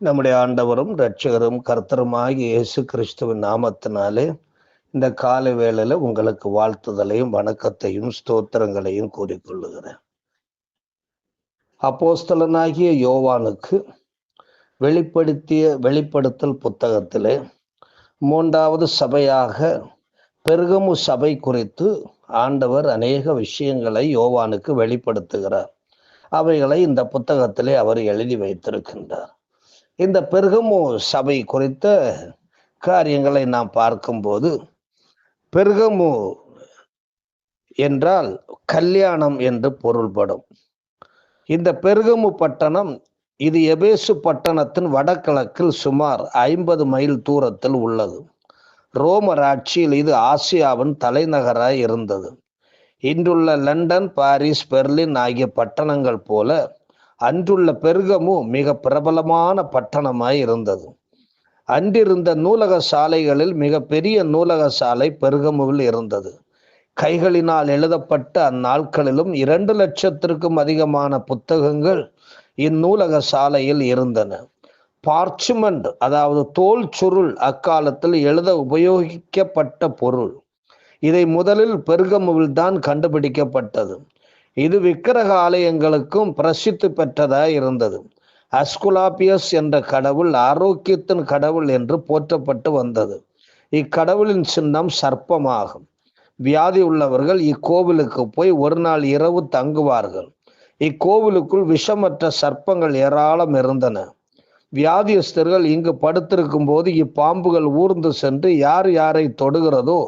நம்முடைய ஆண்டவரும் ரட்சகரும் கர்த்தருமாகிய இயேசு கிறிஸ்துவின் நாமத்தினாலே இந்த காலை வேளையில உங்களுக்கு வாழ்த்துதலையும் வணக்கத்தையும் ஸ்தோத்திரங்களையும் கூறிக்கொள்ளுகிறேன். அப்போஸ்தலனாகிய யோவானுக்கு வெளிப்படுத்திய வெளிப்படுத்தல் புத்தகத்திலே மூன்றாவது சபையாக பெருகமு சபை குறித்து ஆண்டவர் அநேக விஷயங்களை யோவானுக்கு வெளிப்படுத்துகிறார். அவைகளை இந்த புத்தகத்திலே அவர் எழுதி வைத்திருக்கின்றார். இந்த பெருகமு சபை குறித்த காரியங்களை நாம் பார்க்கும்போது பெருகமு என்றால் கல்யாணம் என்று பொருள்படும். இந்த பெருகமு பட்டணம் இது எபேசு பட்டணத்தின் வடகிழக்கில் சுமார் ஐம்பது மைல் தூரத்தில் உள்ளது. ரோமர் ஆட்சியில் இது ஆசியாவின் தலைநகராய் இருந்தது. இன்றுள்ள லண்டன் பாரிஸ் பெர்லின் ஆகிய பட்டணங்கள் போல அன்றுள்ள பெருகமு மிக பிரபலமான பட்டணமாய் இருந்தது. அன்றிருந்த நூலக சாலைகளில் மிக பெரிய நூலக சாலை பெருகமுவில் இருந்தது. கைகளினால் எழுதப்பட்ட அந்நாட்களிலும் இரண்டு லட்சத்திற்கும் அதிகமான புத்தகங்கள் இந்நூலக சாலையில் இருந்தன. பார்ச்சுமெண்ட் அதாவது தோல் சுருள் அக்காலத்தில் எழுத உபயோகிக்கப்பட்ட பொருள். இதை முதலில் பெருகமுவில் தான் கண்டுபிடிக்கப்பட்டது. இது விக்கிரக ஆலயங்களுக்கும் பிரசித்தி பெற்றதாய் இருந்தது. அஸ்குலாபியஸ் என்ற கடவுள் ஆரோக்கியத்தின் கடவுள் என்று போற்றப்பட்டு வந்தது. இக்கடவுளின் சின்னம் சர்ப்பமாகும். வியாதி உள்ளவர்கள் இக்கோவிலுக்கு போய் ஒரு நாள் இரவு தங்குவார்கள். இக்கோவிலுக்குள் விஷமற்ற சர்ப்பங்கள் ஏராளம் இருந்தன. வியாதியஸ்தர்கள் இங்கு படுத்திருக்கும் போது இப்பாம்புகள் ஊர்ந்து சென்று யார் யாரை தொடுகிறதோ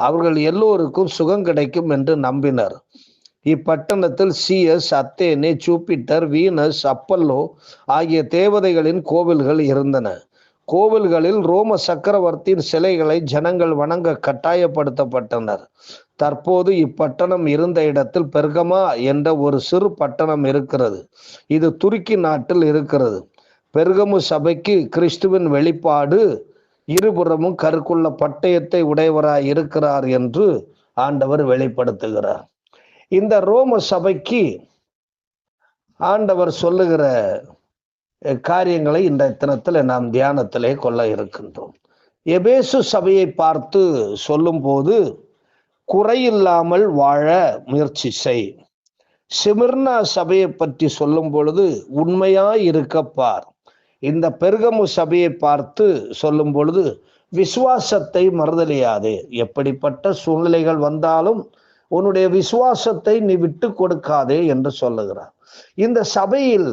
அவர்கள் எல்லோருக்கும் சுகம் கிடைக்கும் என்று நம்பினர். இப்பட்டணத்தில் Zeus Athene Jupiter Venus Apollo ஆகிய தேவதைகளின் கோவில்கள் இருந்தன. கோவில்களில் ரோம சக்கரவர்த்தியின் சிலைகளை ஜனங்கள் வணங்க கட்டாயப்படுத்தப்பட்டனர். தற்போது இப்பட்டணம் இருந்த இடத்தில் பெர்கமா என்ற ஒரு சிறு பட்டணம் இருக்கிறது. இது துருக்கி நாட்டில் இருக்கிறது. பெருகமு சபைக்கு கிறிஸ்துவின் வெளிப்பாடு இருபுறமும் கருக்குள்ள பட்டயத்தை உடையவராய் இருக்கிறார் என்று ஆண்டவர் வெளிப்படுத்துகிறார். இந்த ரோம சபைக்கு ஆண்டவர் சொல்லுகிற காரியங்களை இந்த தினத்தில் நாம் தியானத்திலே கொள்ள இருக்கின்றோம். எபேசு சபையை பார்த்து சொல்லும்போது குறையில்லாமல் வாழ முயற்சி செய். சிமிர்னா சபையை பற்றி சொல்லும் பொழுது உண்மையாய் இருக்கப்பார் இந்த பெருகமு சபையை பார்த்து சொல்லும் பொழுது விசுவாசத்தை மறுதலியாதே. எப்படிப்பட்ட சூழ்நிலைகள் வந்தாலும் உன்னுடைய விசுவாசத்தை நீ விட்டு கொடுக்காதே என்று சொல்லுகிறார். இந்த சபையில்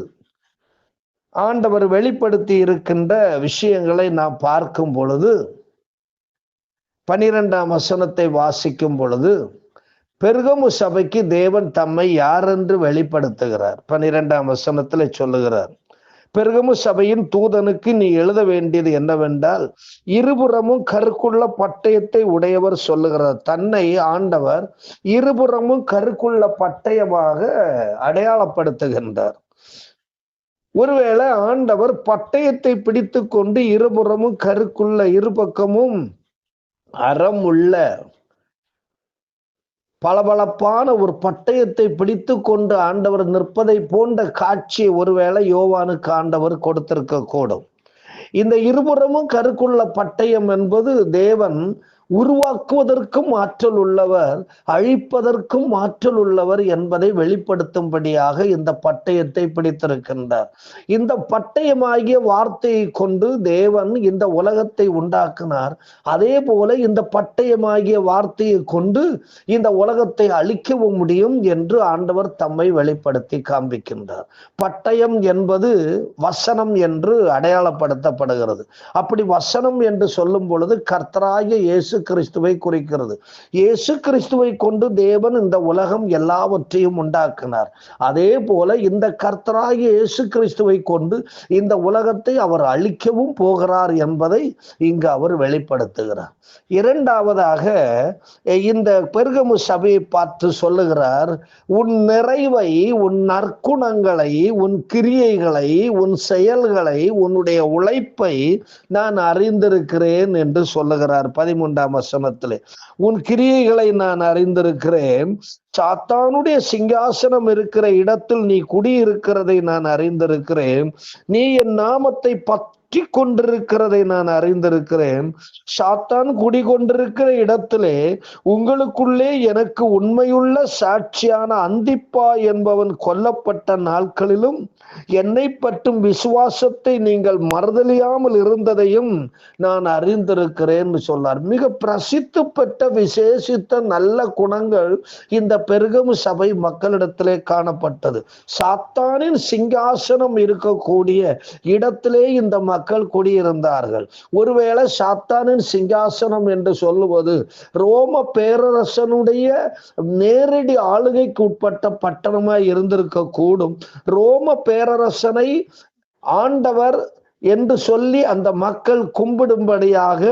ஆண்டவர் வெளிப்படுத்தி இருக்கின்ற விஷயங்களை நாம் பார்க்கும் பொழுது பனிரெண்டாம் வசனத்தை வாசிக்கும் பொழுது பெருகமு சபைக்கு தேவன் தம்மை யார் என்று வெளிப்படுத்துகிறார்? பனிரெண்டாம் வசனத்தில் சொல்லுகிறார். பெருகமு சபையின் தூதனுக்கு நீ எழுத வேண்டியது என்னவென்றால் இருபுறமும் கருக்குள்ள பட்டயத்தை உடையவர் சொல்லுகிறார். தன்னை ஆண்டவர் இருபுறமும் கருக்குள்ள பட்டயமாக அடையாளப்படுத்துகின்றார். ஒருவேளை ஆண்டவர் பட்டயத்தை பிடித்து கொண்டு இருபுறமும் கருக்குள்ள இருபக்கமும் அறம் உள்ள பளபளப்பான ஒரு பட்டயத்தை பிடித்து கொண்டு ஆண்டவர் நிற்பதை போன்ற காட்சியை ஒருவேளை யோவானுக்கு ஆண்டவர் கொடுத்திருக்க கூடும் இந்த இருபுறமும் கருக்குள்ள பட்டயம் என்பது தேவன் உருவாக்குவதற்கும் ஆற்றல் உள்ளவர் அழிப்பதற்கும் ஆற்றல் உள்ளவர் என்பதை வெளிப்படுத்தும்படியாக இந்த பட்டயத்தை பிடித்திருக்கின்றார். இந்த பட்டயமாகிய வார்த்தையை கொண்டு தேவன் இந்த உலகத்தை உண்டாக்கினார். அதே போல இந்த பட்டயமாகிய வார்த்தையை கொண்டு இந்த உலகத்தை அழிக்கவும் முடியும் என்று ஆண்டவர் தம்மை வெளிப்படுத்தி காண்பிக்கின்றார். பட்டயம் என்பது வசனம் என்று அடையாளப்படுத்தப்படுகிறது. அப்படி வசனம் என்று சொல்லும் பொழுது கர்த்தராய இயேசு இயேசு கிறிஸ்துவை குறிக்கிறது. இயேசு கிறிஸ்துவை கொண்டு தேவன் இந்த உலகம் எல்லாவற்றையும் உண்டாக்கினார். அதே போல இந்த கர்த்தராகிய இயேசு கிறிஸ்துவை கொண்டு இந்த உலகத்தை அவர் அழிக்கவும் போகிறார் என்பதை இங்கு அவர் வெளிப்படுத்துகிறார். இரண்டாவதாக இந்த பெருகமு சபையை பார்த்து சொல்லுகிறார் உன் நிறைவை உன் நற்குணங்களை உன் கிரியைகளை உன் செயல்களை உன்னுடைய உழைப்பை நான் அறிந்திருக்கிறேன் என்று சொல்லுகிறார் பதிமூன்றாம் பதினைந்தாம் வசனத்திலே உன் கிரியைகளை நான் அறிந்திருக்கிறேன். சாத்தானுடைய சிங்காசனம் இருக்கிற இடத்தில் நீ குடியிருக்கிறதை நான் அறிந்திருக்கிறேன். நீ என் நாமத்தை பத்து பற்றி கொண்டிருக்கிறதை நான் அறிந்திருக்கிறேன். சாத்தான் குடி கொண்டிருக்கிற இடத்திலே உங்களுக்குள்ளே எனக்கு உண்மையுள்ள சாட்சியான அந்திப்பா என்பவன் கொல்லப்பட்ட நாட்களிலும் என்னை பற்றும் விசுவாசத்தை நீங்கள் மறுதலியாமல் இருந்ததையும் நான் அறிந்திருக்கிறேன் சொன்னார். மிக பிரசித்து பெற்ற விசேஷித்த நல்ல குணங்கள் இந்த பெருகம் சபை மக்களிடத்திலே காணப்பட்டது. சாத்தானின் சிங்காசனம் இருக்கக்கூடிய இடத்திலே இந்த மக்கள் குடியிருந்தார்கள். ஒருவேளை சாத்தானின் சிங்காசனம் என்று சொல்லுவது ரோம பேரரசனுடைய நேரடி ஆளுகைக்கு உட்பட்ட பட்டணமாய் இருந்திருக்க கூடும் ரோம பேரரசனை ஆண்டவர் என்று சொல்லி அந்த மக்கள் கும்பிடும்படியாக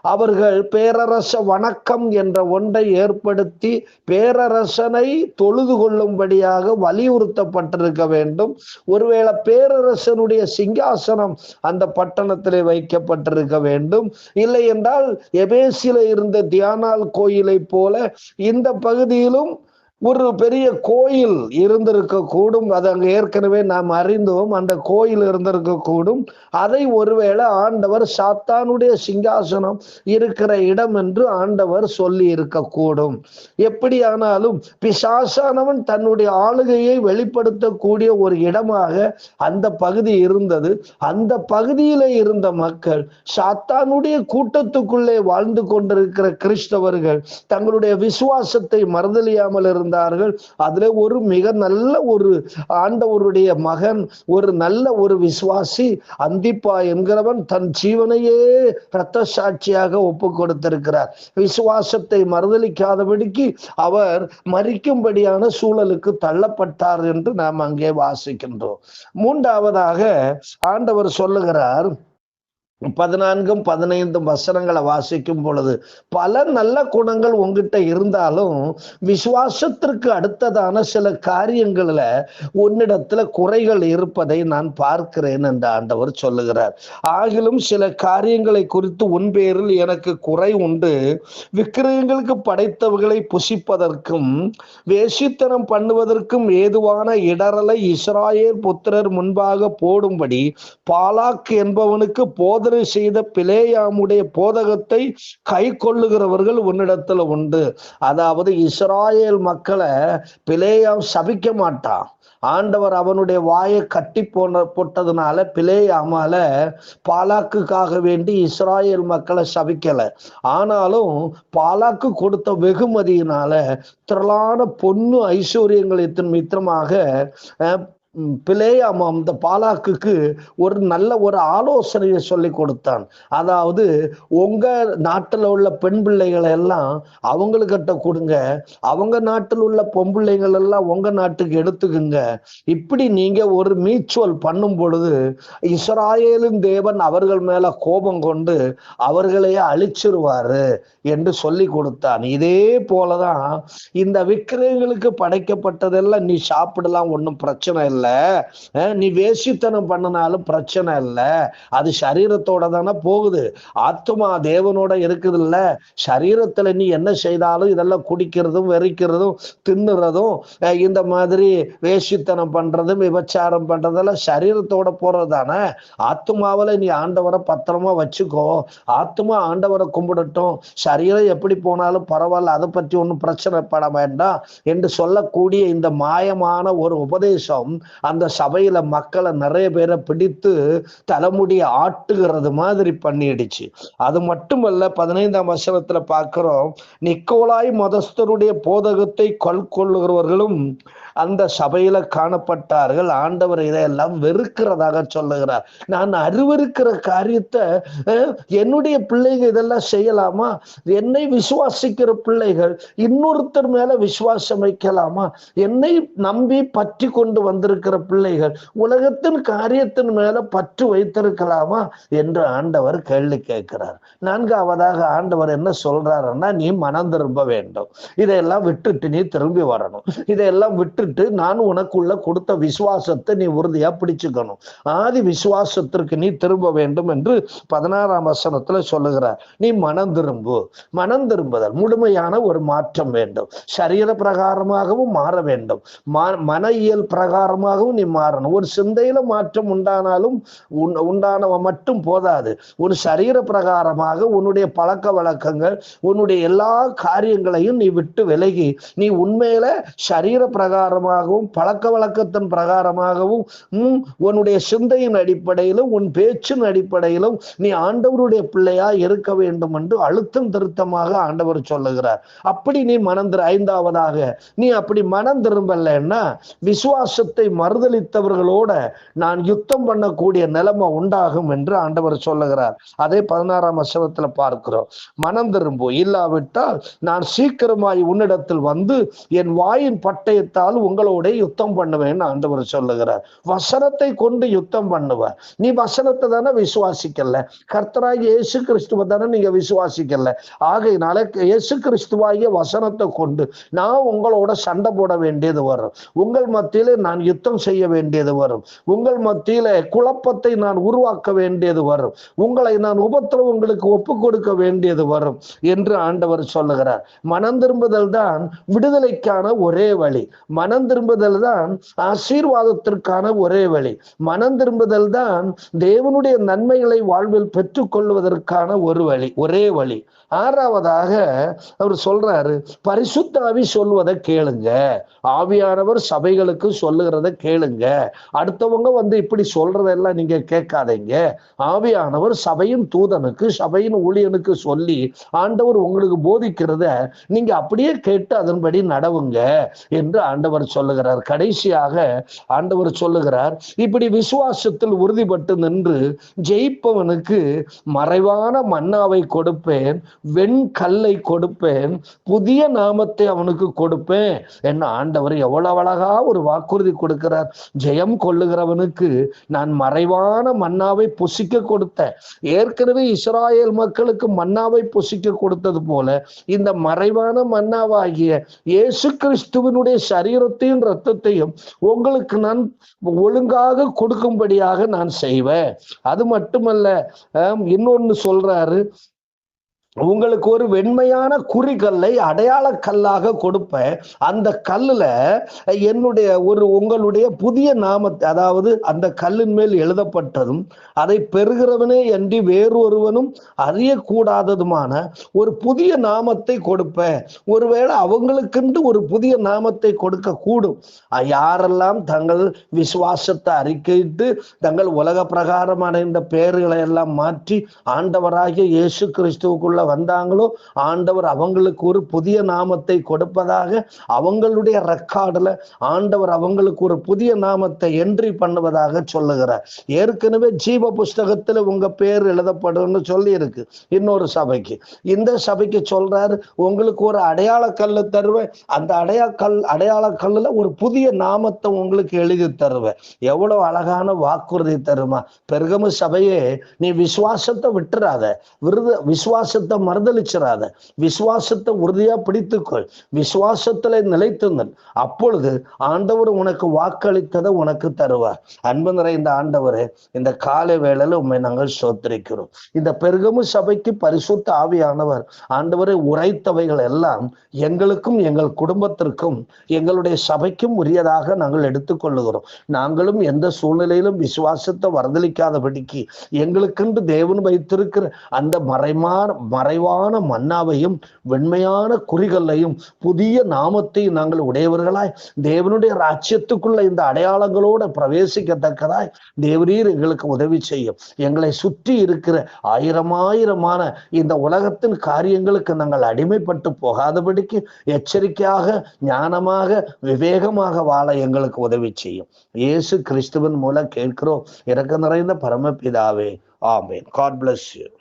அவர்கள் பேரரச வணக்கம் என்ற ஒன்றை ஏற்படுத்தி பேரரசனை தொழுது கொள்ளும்படியாக வலியுறுத்தப்பட்டிருக்க வேண்டும். ஒருவேளை பேரரசனுடைய சிங்காசனம் அந்த பட்டணத்திலே வைக்கப்பட்டிருக்க வேண்டும். இல்லை என்றால் எபேசில இருந்த தியானால் கோயிலை போல இந்த பகுதியிலும் ஒரு பெரிய கோயில் இருந்திருக்க கூடும் அது அங்க ஏற்கனவே நாம் அறிந்தோம். அந்த கோயில் இருந்திருக்க கூடும் அதை ஒருவேளை ஆண்டவர் சாத்தானுடைய சிங்காசனம் இருக்கிற இடம் என்று ஆண்டவர் சொல்லி இருக்க கூடும் எப்படியானாலும் பிசாசானவன் தன்னுடைய ஆளுகையை வெளிப்படுத்தக்கூடிய ஒரு இடமாக அந்த பகுதி இருந்தது. அந்த பகுதியில இருந்த மக்கள் சாத்தானுடைய கூட்டத்துக்குள்ளே வாழ்ந்து கொண்டிருக்கிற கிறிஸ்தவர்கள் தங்களுடைய விசுவாசத்தை மறுதலியாமல் இருந்த வந்தார்கள். அதுல ஒரு மிக நல்ல ஒரு ஆண்டவருடைய மகன் ஒரு நல்ல ஒரு விசுவாசி அந்திப்பா என்கிறவன் தன் ஜீவனையே இரத்த சாட்சியாக ஒப்பு கொடுத்திருக்கிறார். விசுவாசத்தை மறுதளிக்காதபடிக்கு அவர் மறிக்கும்படியான சூழலுக்கு தள்ளப்பட்டார் என்று நாம் அங்கே வாசிக்கின்றோம். மூன்றாவதாக ஆண்டவர் சொல்லுகிறார் பதினான்கும் பதினைந்தும் வசனங்களை வாசிக்கும் பொழுது பல நல்ல குணங்கள் உங்ககிட்ட இருந்தாலும் விசுவாசத்திற்கு அடுத்ததான சில காரியங்கள்ல உன்னிடத்துல குறைகள் இருப்பதை நான் பார்க்கிறேன் என்று ஆண்டவர் சொல்லுகிறார். ஆகிலும் சில காரியங்களை குறித்து உன் பேரில் எனக்கு குறை உண்டு. விக்கிரகங்களுக்கு படைத்தவர்களை புசிப்பதற்கும் வேசித்தனம் பண்ணுவதற்கும் ஏதுவான இடரலை இஸ்ராயேல் புத்திரர் முன்பாக போடும்படி பாலாக் என்பவனுக்கு போத மாதிரி செய்த பிளேயாமுடைய போதகத்தை கை கொள்ளுகிறவர்கள் உன்னிடத்துல உண்டு. அதாவது இஸ்ராயேல் மக்களை பிளேயாம் சபிக்க மாட்டான். ஆண்டவர் அவனுடைய வாயை கட்டி போன போட்டதுனால பிளேயாமால பாலாக்குக்காக வேண்டி இஸ்ராயேல் மக்களை சபிக்கல. ஆனாலும் பாலாக்கு கொடுத்த வெகுமதியினால திரளான பொண்ணு ஐஸ்வர்யங்களின் மித்திரமாக பிளேயாம் அந்த பாலாக்குக்கு ஒரு நல்ல ஒரு ஆலோசனையை சொல்லி கொடுத்தான். அதாவது உங்க நாட்டில் உள்ள பெண் பிள்ளைகளை எல்லாம் அவங்களுக்கிட்ட கொடுங்க. அவங்க நாட்டில் உள்ள பொம்பிள்ளைகள் எல்லாம் உங்க நாட்டுக்கு எடுத்துக்குங்க. இப்படி நீங்க ஒரு மீச்சுவல் பண்ணும் பொழுது இஸ்ராயேலின் தேவன் அவர்கள் மேல கோபம் கொண்டு அவர்களையே அழிச்சிருவாரு என்று சொல்லி கொடுத்தான். இதே போலதான் இந்த விக்கிரகங்களுக்கு படைக்கப்பட்டதெல்லாம் நீ சாப்பிடலாம் ஒன்றும் பிரச்சனை இல்லை. இல்லை. நீ வேசித்தனம் பண்ணினாலும் பிரச்சனை இல்லை. அது சரீரத்தோட தானே போகுது. ஆத்மா தேவனோட இருக்குது இல்லை. சரீரத்துல நீ என்ன செய்தாலும் இதெல்லாம் குடிக்கிறதும் வெறிக்கிறதும் தின்னுறதும் இந்த மாதிரி வேசித்தனம் பண்றதும் விபச்சாரம் பண்றதெல்லாம் சரீரத்தோட போறது தானே. ஆத்மாவில் நீ ஆண்டவரை பத்திரமா வச்சுக்கோ. ஆத்மா ஆண்டவரை கும்பிடட்டும். சரீரம் எப்படி போனாலும் பரவாயில்ல. அதை பற்றி ஒன்றும் பிரச்சனை பட வேண்டாம். என்று சொல்லக்கூடிய இந்த மாயமான ஒரு உபதேசம் அந்த சபையில மக்களை நிறைய பேரை பிடித்து தலைமுடியை ஆட்டுகிறது மாதிரி பண்ணிடுச்சு. அது மட்டுமல்ல பதினைந்தாம் வருஷத்துல பார்க்கிறோம் நிக்கோலாய் மதஸ்தருடைய போதகத்தை கொள்கொள்ளுகிறவர்களும் அந்த சபையில காணப்பட்டார்கள். ஆண்டவர் இதையெல்லாம் வெறுக்கிறதாக சொல்லுகிறார். நான் அருவருக்கிற காரியத்தை என்னுடைய பிள்ளைகள் இதெல்லாம் செய்யலாமா? என்னை விசுவாசிக்கிற பிள்ளைகள் இன்னொருத்தர் மேல விசுவாசம் வைக்கலாமா? என்னை நம்பி பற்றி கொண்டு வந்திருக்கிற பிள்ளைகள் உலகத்தின் காரியத்தின் மேல பற்று வைத்திருக்கலாமா? என்று ஆண்டவர் கேள்வி கேட்கிறார். நான்காவதாக ஆண்டவர் என்ன சொல்றாருன்னா நீ மனம் திரும்ப வேண்டும். இதையெல்லாம் விட்டுட்டு நீ திரும்பி வரணும். இதையெல்லாம் விட்டு பிடிச்சுக்கிட்டு நான் உனக்குள்ள கொடுத்த விசுவாசத்தை நீ உறுதியா பிடிச்சுக்கணும். ஆதி விசுவாசத்திற்கு நீ திரும்ப வேண்டும் என்று பதினாறாம் வசனத்துல சொல்லுகிறார். நீ மனம் திரும்பு. மனம் திரும்புதல் முழுமையான ஒரு மாற்றம் வேண்டும். சரீர பிரகாரமாகவும் மாற வேண்டும். மன இயல் பிரகாரமாகவும் நீ மாறணும். ஒரு சிந்தையில மாற்றம் உண்டானாலும் உன்- உண்டானவ மட்டும் போதாது. ஒரு சரீர பிரகாரமாக உன்னுடைய பழக்க வழக்கங்கள் உன்னுடைய எல்லா காரியங்களையும் நீ விட்டு விலகி நீ உண்மையில சரீர பிரகாரமாகவும் பழக்க வழக்கத்தின் பிரகாரமாகவும் உன்னுடைய சிந்தையின் அடிப்படையிலும் உன் பேச்சின் அடிப்படையிலும் நீ ஆண்டவருடைய பிள்ளையா இருக்க வேண்டும் என்று அழுத்தம் திருத்தமாக ஆண்டவர் சொல்லுகிறார். அப்படி நீ மனம் ஐந்தாவதாக நீ அப்படி மனம் திரும்பலன்னா விசுவாசத்தை மறுதளித்தவர்களோட நான் யுத்தம் பண்ணக்கூடிய நிலைமை உண்டாகும் என்று ஆண்டவர் சொல்லுகிறார். அதே பதினாறாம் வசனத்துல பார்க்கிறோம். மனம் திரும்பும் இல்லாவிட்டால் நான் சீக்கிரமாய் உன்னிடத்தில் வந்து என் வாயின் பட்டயத்தால் உங்களோட யுத்தம் பண்ணுவேன்னு ஆண்டவர் சொல்லுகிறார். வசனத்தை கொண்டு யுத்தம் பண்ணுவேன் நீ வசனத்தை தானே விசுவாசிக்கல. கர்த்தராகிய இயேசு கிறிஸ்துவ தானே நீங்க விசுவாசிக்கல. ஆகையினால இயேசு கிறிஸ்துவாகிய வசனத்தை கொண்டு நான் உங்களோட சண்டை போட வேண்டியது வரும். உங்கள் மத்தியில நான் யுத்தம் செய்ய வேண்டியது வரும். உங்கள் மத்தியில குழப்பத்தை நான் உருவாக்க வேண்டியது வரும். உங்களை நான் உபத்திரவங்களுக்கு ஒப்பு கொடுக்க வேண்டியது வரும் என்று ஆண்டவர் சொல்லுகிறார். மனம் திரும்புதல் தான் விடுதலைக்கான ஒரே வழி. மன மனம் திரும்புதல் தான் ஆசீர்வாதத்திற்கான ஒரே வழி. மனம் திரும்புதல் தான் தேவனுடைய நன்மைகளை வாழ்வில் பெற்றுக்கொள்வதற்கான ஒரு வழி ஒரே வழி. ஆறாவதாக அவர் சொல்றாரு பரிசுத்த ஆவி சொல்வதை கேளுங்க. ஆவியானவர் சபைகளுக்கு சொல்லுகிறத கேளுங்க. அடுத்தவங்க வந்து இப்படி சொல்றதெல்லாம் நீங்க கேட்காதீங்க. ஆவியானவர் சபையின் தூதனுக்கு சபையின் ஊழியனுக்கு சொல்லி ஆண்டவர் உங்களுக்கு போதிக்கிறத நீங்க அப்படியே கேட்டு அதன்படி நடவுங்க என்று ஆண்டவர் சொல்லுகிறார். கடைசியாக ஆண்டவர் சொல்லுகிறார் இப்படி விசுவாசத்தில் உறுதிப்பட்டு நின்று ஜெயிப்பவனுக்கு மறைவான மன்னாவை கொடுப்பேன். வெண்கல்லை கொடுப்பேன் புதிய நாமத்தை அவனுக்கு கொடுப்பேன். என்ன ஆண்டவர் எவ்வளவு அழகா ஒரு வாக்குறுதி கொடுக்கிறார். ஜெயம் கொள்ளுகிறவனுக்கு நான் மறைவான மன்னாவை புசிக்க கொடுத்தேன். ஏற்கனவே இஸ்ராயல் மக்களுக்கு மன்னாவை புசிக்க கொடுத்தது போல இந்த மறைவான மன்னாவாகிய இயேசு கிறிஸ்துவனுடைய சரீரத்தையும் ரத்தத்தையும் உங்களுக்கு நான் ஒழுங்காக கொடுக்கும்படியாக நான் செய்வேன். அது மட்டுமல்ல இன்னொன்னு சொல்றாரு உங்களுக்கு ஒரு வெண்மையான குறிக்கல்லை அடையாள கல்லாக கொடுப்பேன் அந்த கல்லுல என்னுடைய ஒரு உங்களுடைய புதிய நாமத்தை அதாவது அந்த கல்லின் மேல் எழுதப்பட்டதும் அதை பெறுகிறவனே அன்றி வேறொருவனும் அறியக்கூடாததுமான ஒரு புதிய நாமத்தை கொடுப்பேன் ஒருவேளை அவங்களுக்கென்று ஒரு புதிய நாமத்தை கொடுக்க கூடும். யாரெல்லாம் தங்கள் விசுவாசத்தை அறிக்கையிட்டு தங்கள் உலக பிரகாரம் அடைந்த பெயர்களை எல்லாம் மாற்றி ஆண்டவராகிய இயேசு கிறிஸ்துவுக்குள்ள வந்தாங்களோ ஆண்டவர் அவங்களுக்கு ஒரு புதிய நாமத்தை கொடுப்பதாக அவங்களுடைய ரெக்கார்டில் ஆண்டவர் அவங்களுக்கு ஒரு புதிய நாமத்தை என்ட்ரி பண்ணுவதாக சொல்லுகிறார். ஏற்கனவே ஜீவ புஸ்தகத்தில் உங்க பேர் எழுதப்படும்னு சொல்லி இருக்கு இன்னொரு சபைக்கு. இந்த சபைக்கு சொல்றாரு உங்களுக்கு ஒரு அடையாள கல்லு தருவேன். அந்த அடையாள கல் அடையாள கல்லுல ஒரு புதிய நாமத்தை உங்களுக்கு எழுதி தருவேன். எவ்வளவு அழகான வாக்குறுதி தருமா. பெருகம சபையே நீ விசுவாசத்தை விட்டுறாத. விருத விசுவாசத்தை விசுவாசத்தை மறுதளிச்சிடாத விசுவாசத்தை உறுதியா பிடித்துக்கொள். விசுவாசத்துல நிலைத்து நில் அப்பொழுது ஆண்டவர் உனக்கு வாக்களித்ததை உனக்கு தருவார். அன்பு நிறைந்த ஆண்டவர் இந்த காலை வேளையில உண்மை நாங்கள் சோத்திரிக்கிறோம். இந்த பெருகமு சபைக்கு பரிசுத்த ஆவியானவர் ஆண்டவரை உரைத்தவைகள் எல்லாம் எங்களுக்கும் எங்கள் குடும்பத்திற்கும் எங்களுடைய சபைக்கும் உரியதாக நாங்கள் எடுத்துக்கொள்ளுகிறோம். நாங்களும் எந்த சூழ்நிலையிலும் விசுவாசத்தை வரதளிக்காதபடிக்கு எங்களுக்கென்று தேவன் வைத்திருக்கிற அந்த மறைமார் மறைவான மன்னாவையும் வெண்மையான குறிகளையும் புதிய நாமத்தை நாங்கள் உடையவர்களாய் தேவனுடைய ராஜ்யத்துக்குள்ள இந்த அடையாளங்களோடு பிரவேசிக்கத்தக்கதாய் தேவரீர் எங்களுக்கு உதவி செய்யும். எங்களை சுற்றி இருக்கிற ஆயிரமாயிரமான இந்த உலகத்தின் காரியங்களுக்கு நாங்கள் அடிமைப்பட்டு போகாதபடிக்கு எச்சரிக்கையாக ஞானமாக விவேகமாக வாழ எங்களுக்கு உதவி செய்யும். இயேசு கிறிஸ்துவின் மூலம் கேட்கிறோம். இறக்க நிறைந்த பரமபிதாவே ஆமேன். God bless you